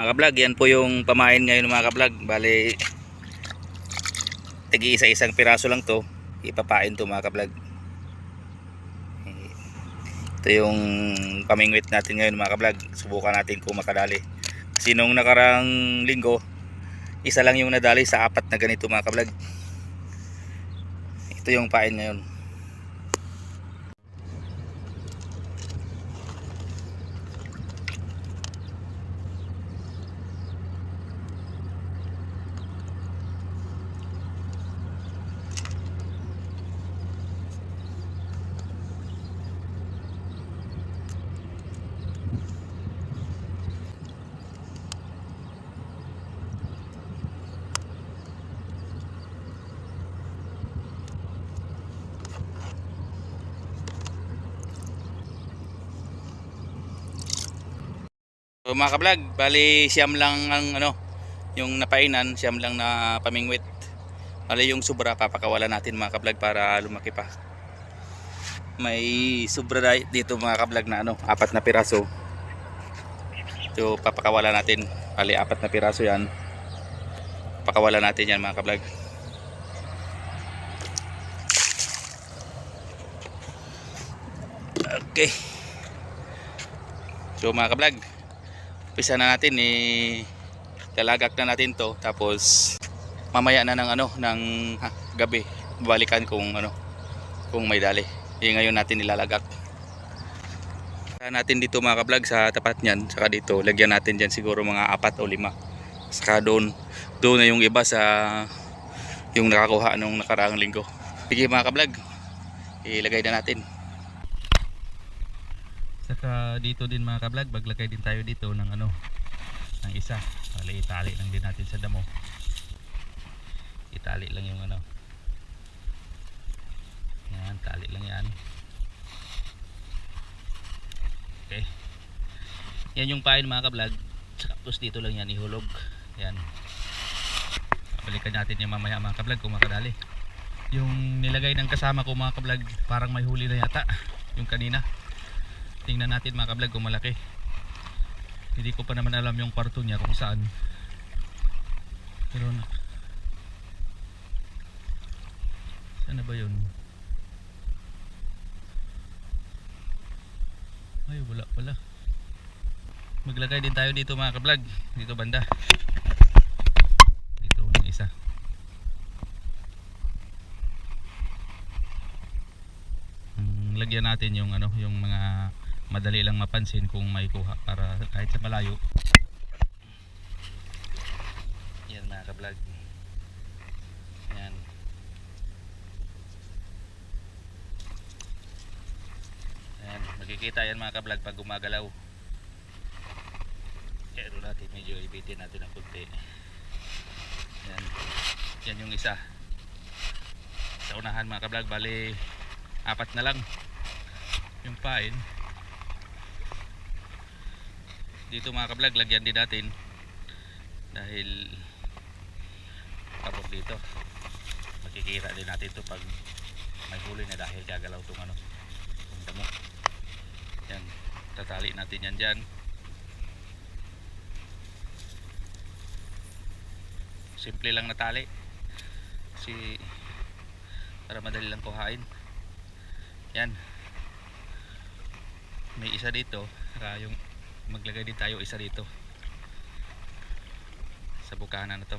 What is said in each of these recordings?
Mga kablog, yan po yung pamain ngayon mga kablog. Bali, tigi isa-isang piraso lang to. Ipapain to mga kablog. Ito yung pamingwit natin ngayon mga kablog. Subukan natin kung makadali. Kasi nung nakarang linggo, isa lang yung nadali sa apat na ganito mga kablog. Ito yung pain ngayon. So mga kablog, bali siyam lang ang ano, yung napainan, siyam lang na pamingwit. Bali yung sobra papakawalan natin mga kablog para lumaki pa. May sobra dito mga kablog na ano, apat na piraso. Ito papakawalan natin. Bali apat na piraso yan. Pakawalan natin yan mga kablog. Okay. So mga kablog, umpisa na natin eh lalagak na natin to. Tapos mamaya na ng ano ng ha, gabi. Balikan kung ano kung may dali. Eh ngayon natin nilalagak. Natin dito mga kablog sa tapat niyan. Saka dito lagyan natin diyan siguro mga apat o lima. Saka doon doon na yung iba sa yung nakakuha nung nakaraang linggo. Sige mga kablog ilagay na natin Saka dito din mga kablog, maglagay din tayo dito ng ano, ng isa. Bali itali lang din natin sa damo. Itali lang yung ano. Yan, tali lang yan. Okay. Yan yung pain mga kablog. Tapos dito lang yan ihulog. Yan. Balikan natin yung mamaya mga kablog kung makadali. Yung nilagay ng kasama ko mga kablog, parang may huli na yata. Yung kanina tingnan natin mga kablog kung malaki. Hindi ko pa naman alam yung kwarto niya kung saan. Pero na. Saan na ba yun? Ay wala pala. Maglagay din tayo dito mga kablog. Dito banda. Dito ng isa. Mm, lagyan natin yung ano yung mga madali lang mapansin kung may kuha para kahit sa malayo. Yan mga ka-vlog. Yan. Yan makikita yan mga ka-vlog pag gumagalaw. Doon natin medyo ibitin natin ng kunti yan. Yan yung isa. Sa unahan mga ka-vlog bali apat na lang. Yung pain dito mga kablog lagyan din natin. Dahil kapag dito makikita din natin to pag may huli na dahil gagalaw itong ano itong damo. Yan tatali natin yan dyan. Simple lang na tali. Kasi para madali lang kuhain. Yan. May isa dito saka yung maglagay din tayo isa dito sa bukana na to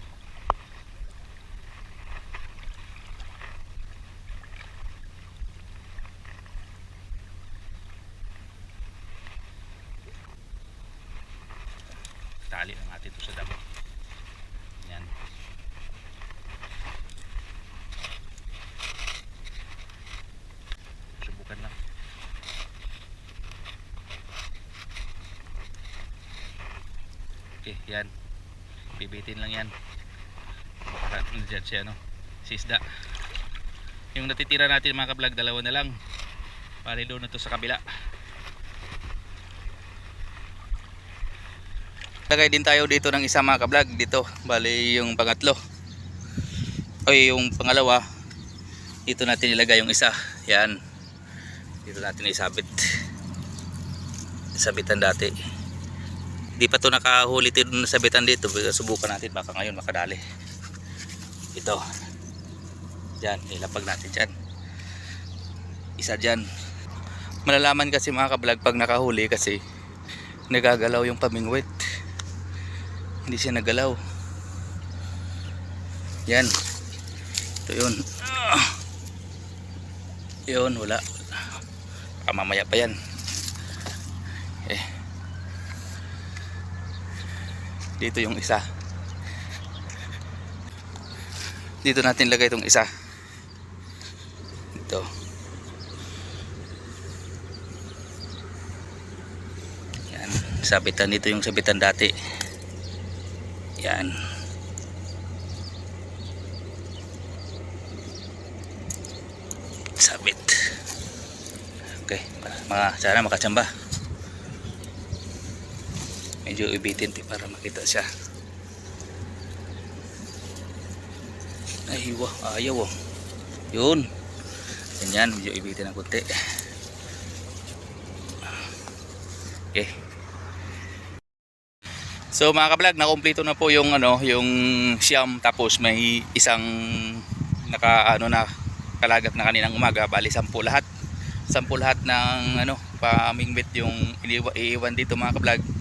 tali na natin to sa damo yan subukan lang Okay, yan. Bibitin lang yan. Para nandiyan siya, no? Si isda. Yung natitira natin mga kablog, dalawa na lang. Pali doon na to sa kabila. Lagay din tayo dito ng isa mga kablog. Dito, bali yung pangatlo. O yung pangalawa. Dito natin ilagay yung isa. Yan. Dito natin isabit. Isabitan dati Di pa to nakahuli tito na sabitan dito. Subukan natin baka ngayon makadali. Ito. Diyan, ilapag natin dyan. Isa dyan. Malalaman kasi mga kablog pag nakahuli kasi nagagalaw yung pamingwit. Hindi siya nagalaw. Yan. Ito yun. Yun, wala. Baka mamaya pa yan. Eh. Dito yung isa. Dito natin lagay itong isa. Ito. Yan. Sabitan dito yung sabitan dati. Yan. Sabit. Okay. Para, mga, sana makachamba. Medyo ibitin ti para makita siya. Ay, wah, ayaw oh. Yun. Ganyan, medyo ibitin ng kunti. Okay. So mga kablog, nakumpleto na po yung ano, yung siyam tapos may isang naka ano na kalagat na kaninang umaga, bali sampu lahat. Sampu lahat ng ano, pamingwit yung iiwan dito mga kablog.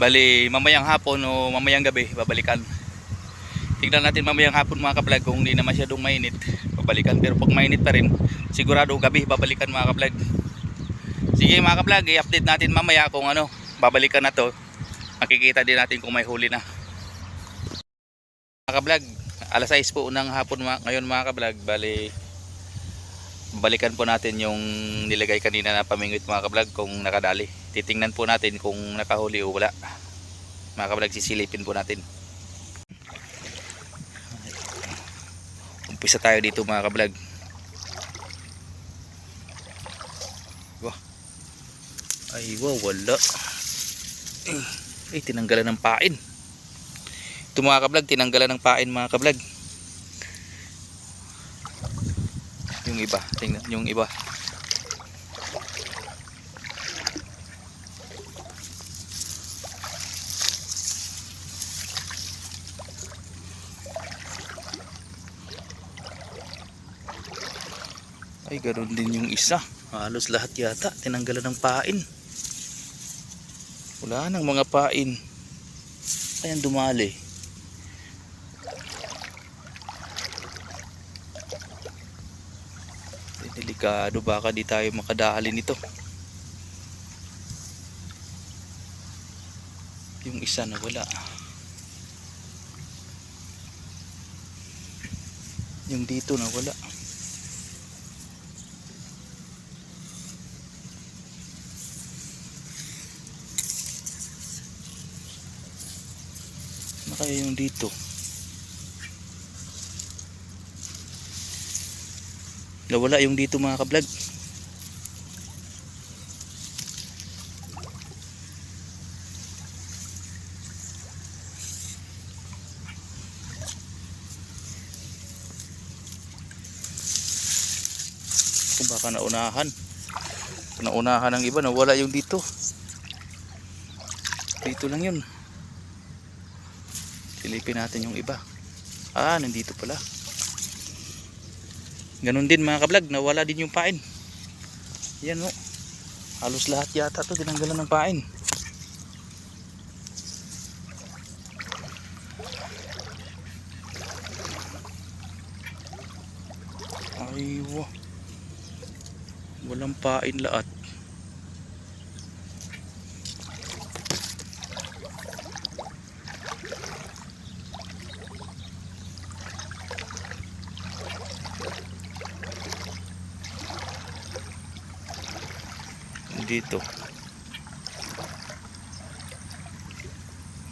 Bali mamayang hapon o mamayang gabi babalikan. Tingnan natin mamayang hapon mga kablog kung hindi na masyadong mainit, babalikan. Pero pag mainit pa rin, sigurado gabi babalikan mga kablog. Sige mga kablog, i-update natin mamaya kung ano, babalikan na to. Makikita din natin kung may huli na. Mga kablog, alas 6 po ng hapon ngayon mga kablog, bali balikan po natin yung nilagay kanina na pamingwit mga kablog kung nakadali. Titingnan po natin kung nakahuli o wala. Mga kablog, sisilipin po natin. Umpisa tayo dito mga kablog. Ay, wow, wala. Ay, tinanggalan ng pain. Ito mga kablog, tinanggalan ng pain mga kablog. Iba, tingnan yung iba. Ay, ganoon din yung isa. Halos lahat yata, tinanggalan ng pain. Wala nang mga pain. Ayan dumali. Delikado baka di tayo makadali nito. Yung isa na wala. Yung dito na wala. Kaya yung dito? Nawala yung dito mga kablog. Kung baka naunahan. Naunahan ng iba, nawala yung dito. Dito lang yun. Silipin natin yung iba. Ah, nandito pala. Ganon din mga kablog, nawala din yung pain. Yan o. Halos lahat yata to tinanggalan ng pain. Ay, wa. Walang pain lahat. Dito.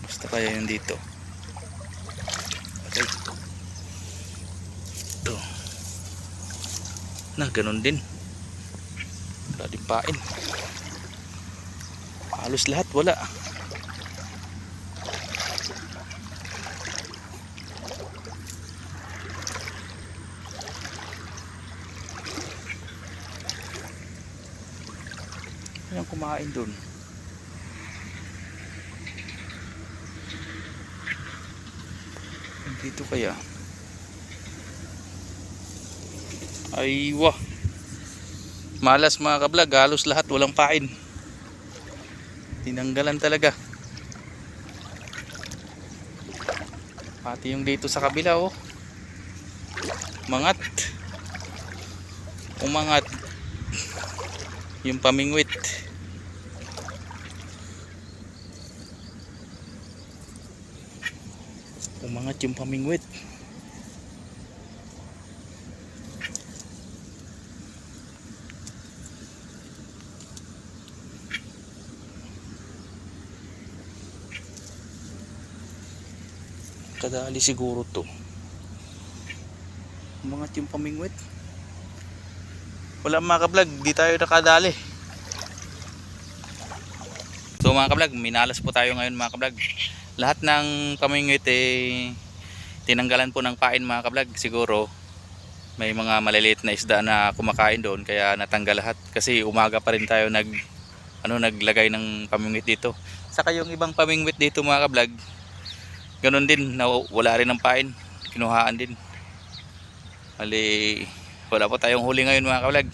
Basta kaya yung dito. Okay. Ito. Na ganun din. Wala din pain. Halos lahat wala kumain dun. Dito kaya? Ay wah. Malas mga kablag halos lahat walang pain. Tinanggalan talaga. Pati yung dito sa kabila oh. Mangat umangat. Yung pamingwit. Umangat yung pamingwit. Kadali siguro to. Umangat yung pamingwit. Wala mga kablog, di tayo nakadali. So mga kablog, minalas po tayo ngayon mga kablog. Lahat ng pamingwit eh tinanggalan po ng pain mga kablog. Siguro may mga maliliit na isda na kumakain doon kaya natanggal lahat kasi umaga pa rin tayo nag ano naglagay ng pamingwit dito. Saka yung ibang pamingwit dito mga kablog, ganun din na wala rin ng pain, kinuhaan din. Bali, wala po tayong huli ngayon mga kablog.